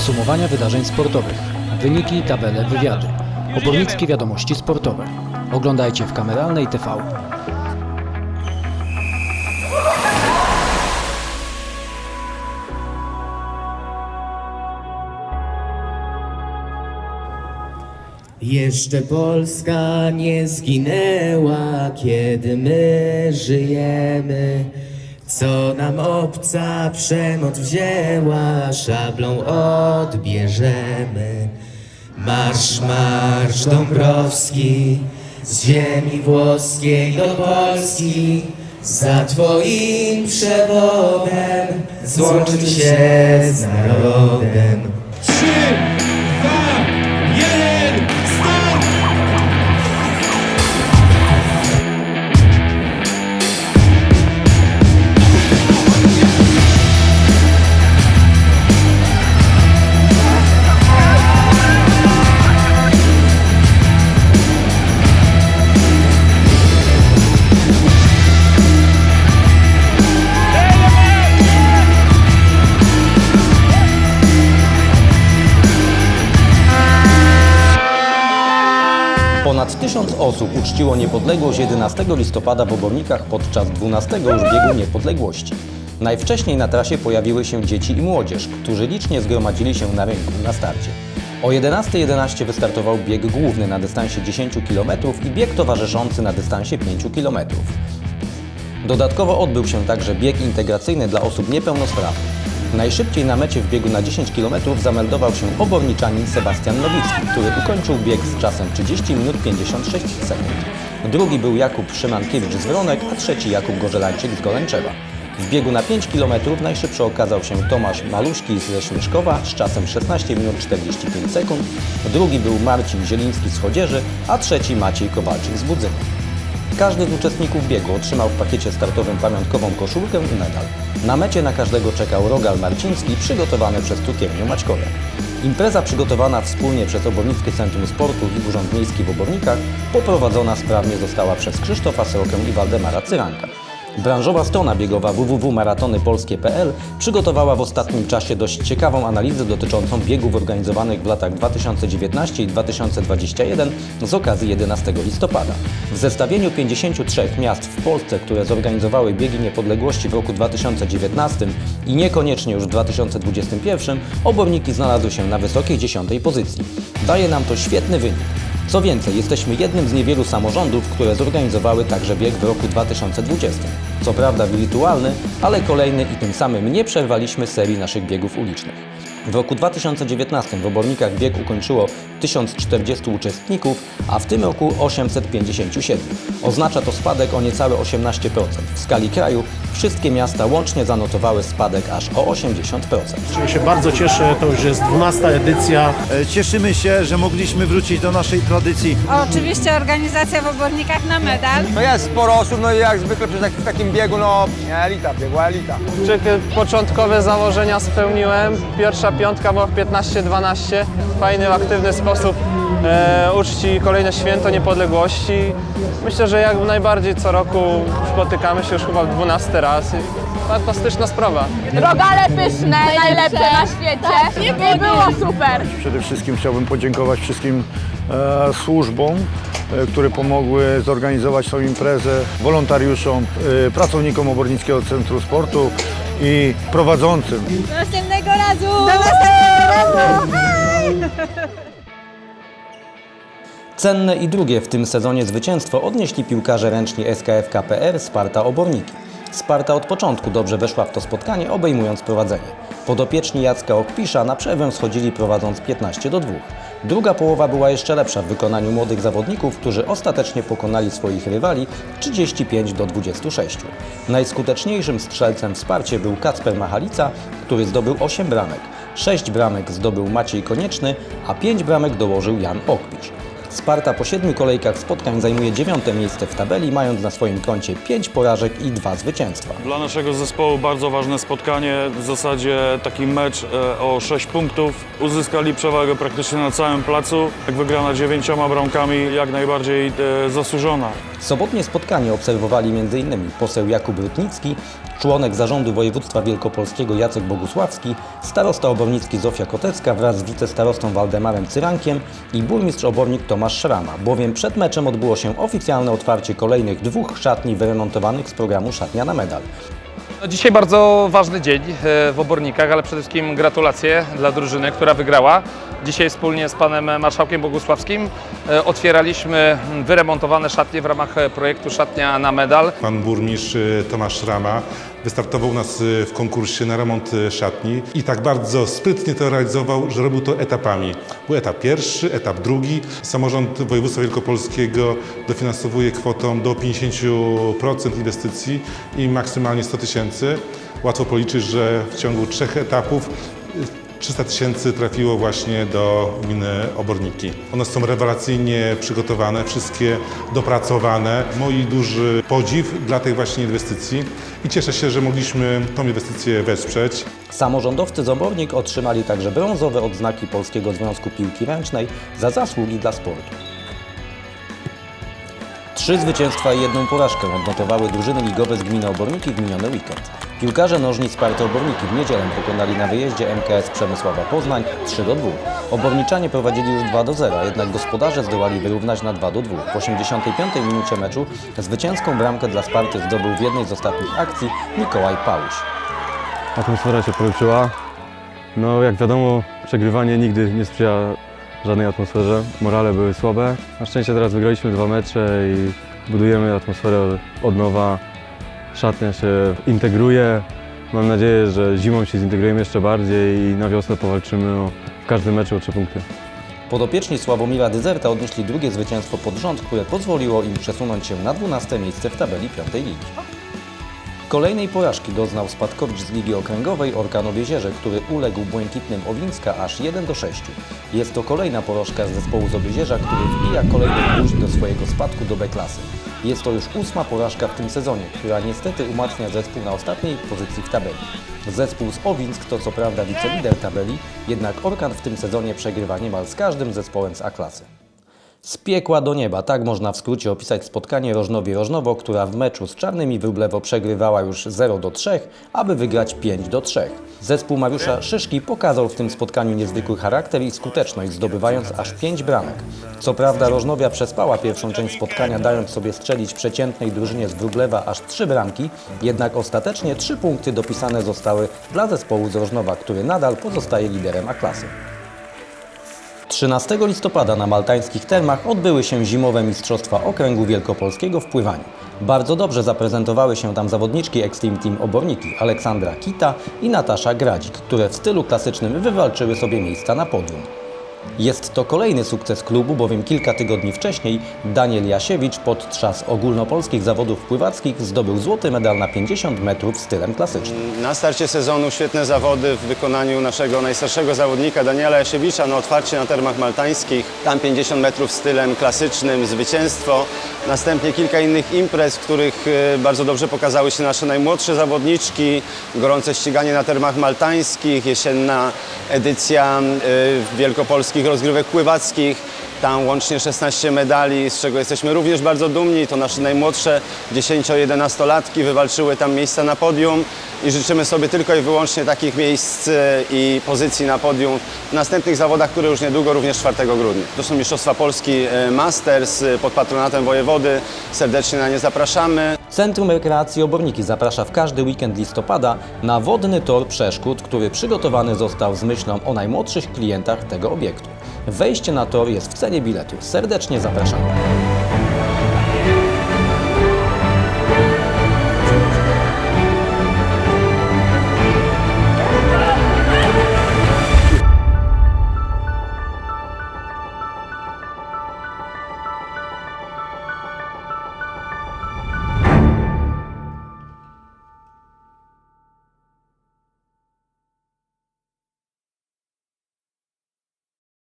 Podsumowania wydarzeń sportowych. Wyniki, tabele, wywiady. Obornickie wiadomości sportowe. Oglądajcie w Kameralnej TV. Jeszcze Polska nie zginęła, kiedy my żyjemy. Co nam obca przemoc wzięła, szablą odbierzemy. Marsz, marsz Dąbrowski, z ziemi włoskiej do Polski. Za twoim przewodem złączymy się z narodem. Trzy, tysiąc osób uczciło niepodległość 11 listopada w Obornikach podczas 12 już biegu niepodległości. Najwcześniej na trasie pojawiły się dzieci i młodzież, którzy licznie zgromadzili się na rynku na starcie. O 11.11 wystartował bieg główny na dystansie 10 km i bieg towarzyszący na dystansie 5 km. Dodatkowo odbył się także bieg integracyjny dla osób niepełnosprawnych. Najszybciej na mecie w biegu na 10 km zameldował się oborniczanin Sebastian Nowicki, który ukończył bieg z czasem 30 minut 56 sekund. Drugi był Jakub Szymankiewicz z Wronek, a trzeci Jakub Gorzelańczyk z Golęczewa. W biegu na 5 km najszybszy okazał się Tomasz Maluszki ze Śmieszkowa z czasem 16 minut 45 sekund, drugi był Marcin Zieliński z Chodzieży, a trzeci Maciej Kowalczyk z Budzyny. Każdy z uczestników biegu otrzymał w pakiecie startowym pamiątkową koszulkę i medal. Na mecie na każdego czekał Rogal Marciński przygotowany przez cukiernię Maćkowiak. Impreza przygotowana wspólnie przez Obornickie Centrum Sportu i Urząd Miejski w Obornikach poprowadzona sprawnie została przez Krzysztofa Srokę i Waldemara Cyranka. Branżowa strona biegowa www.maratonypolskie.pl przygotowała w ostatnim czasie dość ciekawą analizę dotyczącą biegów organizowanych w latach 2019 i 2021 z okazji 11 listopada. W zestawieniu 53 miast w Polsce, które zorganizowały biegi niepodległości w roku 2019 i niekoniecznie już w 2021, oborniki znalazły się na wysokiej dziesiątej pozycji. Daje nam to świetny wynik. Co więcej, jesteśmy jednym z niewielu samorządów, które zorganizowały także bieg w roku 2020. Co prawda wirtualny, ale kolejny i tym samym nie przerwaliśmy serii naszych biegów ulicznych. W roku 2019 w Obornikach bieg ukończyło 1040 uczestników, a w tym roku 857. Oznacza to spadek o niecałe 18%. W skali kraju wszystkie miasta łącznie zanotowały spadek aż o 80%. Ja się bardzo cieszę, to już jest 12 edycja. E, Cieszymy się, że mogliśmy wrócić do naszej tradycji. Oczywiście organizacja w obornikach na medal. No jest sporo osób, no i jak zwykle przy tak, w takim biegu, no elita, biegła elita. Czy początkowe założenia spełniłem? Pierwsza piątka była w 15-12. Fajny, aktywny sposób e, uczci kolejne święto niepodległości. Myślę, że jak najbardziej co roku spotykamy się już chyba 12 raz. I Fantastyczna sprawa. Rogale pyszne, najlepsze na świecie. Nie było super. Przede wszystkim chciałbym podziękować wszystkim e, służbom, e, które pomogły zorganizować tą imprezę, wolontariuszom, e, pracownikom Obornickiego Centrum Sportu i prowadzącym. Do następnego razu! Do następnego razu! Cenne i drugie w tym sezonie zwycięstwo odnieśli piłkarze ręczni SKF KPR Sparta Oborniki. Sparta od początku dobrze weszła w to spotkanie, obejmując prowadzenie. Podopieczni Jacka Okpisza na przerwę schodzili prowadząc 15 do 2. Druga połowa była jeszcze lepsza w wykonaniu młodych zawodników, którzy ostatecznie pokonali swoich rywali 35 do 26. Najskuteczniejszym strzelcem wsparcie był Kacper Machalica, który zdobył 8 bramek. 6 bramek zdobył Maciej Konieczny, a 5 bramek dołożył Jan Okpisz. Sparta po siedmiu kolejkach spotkań zajmuje dziewiąte miejsce w tabeli, mając na swoim koncie 5 porażek i 2 zwycięstwa. Dla naszego zespołu bardzo ważne spotkanie, w zasadzie taki mecz e, o 6 punktów. Uzyskali przewagę praktycznie na całym placu. Wygrana dziewięcioma bramkami jak najbardziej e, zasłużona. Sobotnie spotkanie obserwowali m.in. poseł Jakub Rutnicki, członek zarządu województwa wielkopolskiego Jacek Bogusławski, starosta obornicki Zofia Kotecka wraz z wicestarostą Waldemarem Cyrankiem i burmistrz obornik Tomasz Szrama, bowiem przed meczem odbyło się oficjalne otwarcie kolejnych dwóch szatni wyremontowanych z programu Szatnia na Medal. No dzisiaj bardzo ważny dzień e, w Obornikach, ale przede wszystkim gratulacje dla drużyny, która wygrała. Dzisiaj wspólnie z panem marszałkiem Bogusławskim e, otwieraliśmy wyremontowane szatnie w ramach e, projektu Szatnia na Medal. Pan burmistrz y, Tomasz Rama wystartował u nas y, w konkursie na remont y, szatni i tak bardzo sprytnie to realizował, że robił to etapami. Był etap pierwszy, etap drugi. Samorząd województwa wielkopolskiego dofinansowuje kwotą do 50% inwestycji i maksymalnie 100 tysięcy. Łatwo policzyć, że w ciągu trzech etapów 300 tysięcy trafiło właśnie do gminy Oborniki. One są rewelacyjnie przygotowane, wszystkie dopracowane. Mój duży podziw dla tej właśnie inwestycji i cieszę się, że mogliśmy tą inwestycję wesprzeć. Samorządowcy z Obornik otrzymali także brązowe odznaki Polskiego Związku Piłki Ręcznej za zasługi dla sportu. Trzy zwycięstwa i jedną porażkę odnotowały drużyny ligowe z gminy Oborniki w miniony weekend. Piłkarze nożni Sparty Oborniki w niedzielę pokonali na wyjeździe MKS Przemysława Poznań 3 do 2. Oborniczanie prowadzili już 2 do 0, jednak gospodarze zdołali wyrównać na 2 do 2. W 85 minucie meczu zwycięską bramkę dla Sparty zdobył w jednej z ostatnich akcji Mikołaj Pałuś. Atmosfera się polepszyła. No jak wiadomo, przegrywanie nigdy nie sprzyja żadnej atmosferze. Morale były słabe. Na szczęście teraz wygraliśmy dwa mecze i budujemy atmosferę od nowa. Szatnia się integruje. Mam nadzieję, że zimą się zintegrujemy jeszcze bardziej i na wiosnę powalczymy o, w każdym meczu o trzy punkty. Podopieczni Sławomira Dyzerta odnieśli drugie zwycięstwo pod rząd, które pozwoliło im przesunąć się na 12 miejsce w tabeli piątej ligi. Kolejnej porażki doznał spadkowicz z Ligi Okręgowej Orkanow Jezierze, który uległ błękitnym Owińska aż 1 do 6. Jest to kolejna porażka z zespołu z Obiezierza, który wbija kolejny klucz do swojego spadku do B-klasy. Jest to już ósma porażka w tym sezonie, która niestety umacnia zespół na ostatniej pozycji w tabeli. Zespół z Owinsk to co prawda wicelider tabeli, jednak Orkan w tym sezonie przegrywa niemal z każdym zespołem z A-klasy. Z piekła do nieba, tak można w skrócie opisać spotkanie Rożnowi-Rożnowo, która w meczu z Czarnymi Wróblewo przegrywała już 0 do 3, aby wygrać 5 do 3. Zespół Mariusza Szyszki pokazał w tym spotkaniu niezwykły charakter i skuteczność, zdobywając aż 5 bramek. Co prawda Rożnowia przespała pierwszą część spotkania, dając sobie strzelić przeciętnej drużynie z Wróblewa aż 3 bramki, jednak ostatecznie 3 punkty dopisane zostały dla zespołu z Rożnowa, który nadal pozostaje liderem A-klasy. 13 listopada na maltańskich termach odbyły się zimowe Mistrzostwa Okręgu Wielkopolskiego w pływaniu. Bardzo dobrze zaprezentowały się tam zawodniczki Extreme Team Oborniki Aleksandra Kita i Natasza Gradzik, które w stylu klasycznym wywalczyły sobie miejsca na podium. Jest to kolejny sukces klubu, bowiem kilka tygodni wcześniej Daniel Jasiewicz podczas ogólnopolskich zawodów pływackich zdobył złoty medal na 50 metrów stylem klasycznym. Na starcie sezonu świetne zawody w wykonaniu naszego najstarszego zawodnika Daniela Jasiewicza na otwarcie na termach maltańskich. Tam 50 metrów stylem klasycznym, zwycięstwo. Następnie kilka innych imprez, w których e, bardzo dobrze pokazały się nasze najmłodsze zawodniczki. Gorące ściganie na termach maltańskich, jesienna edycja e, rozgrywek pływackich. Tam łącznie 16 medali, z czego jesteśmy również bardzo dumni. To nasze najmłodsze 10-11-latki wywalczyły tam miejsca na podium i życzymy sobie tylko i wyłącznie takich miejsc e, i pozycji na podium w następnych zawodach, które już niedługo, również 4 grudnia. To są Mistrzostwa Polski e, Masters e, pod patronatem wojewody. Serdecznie na nie zapraszamy. Centrum Rekreacji Oborniki zaprasza w każdy weekend listopada na wodny tor przeszkód, który przygotowany został z myślą o najmłodszych klientach tego obiektu. Wejście na tor jest w cenie biletu. Serdecznie zapraszamy.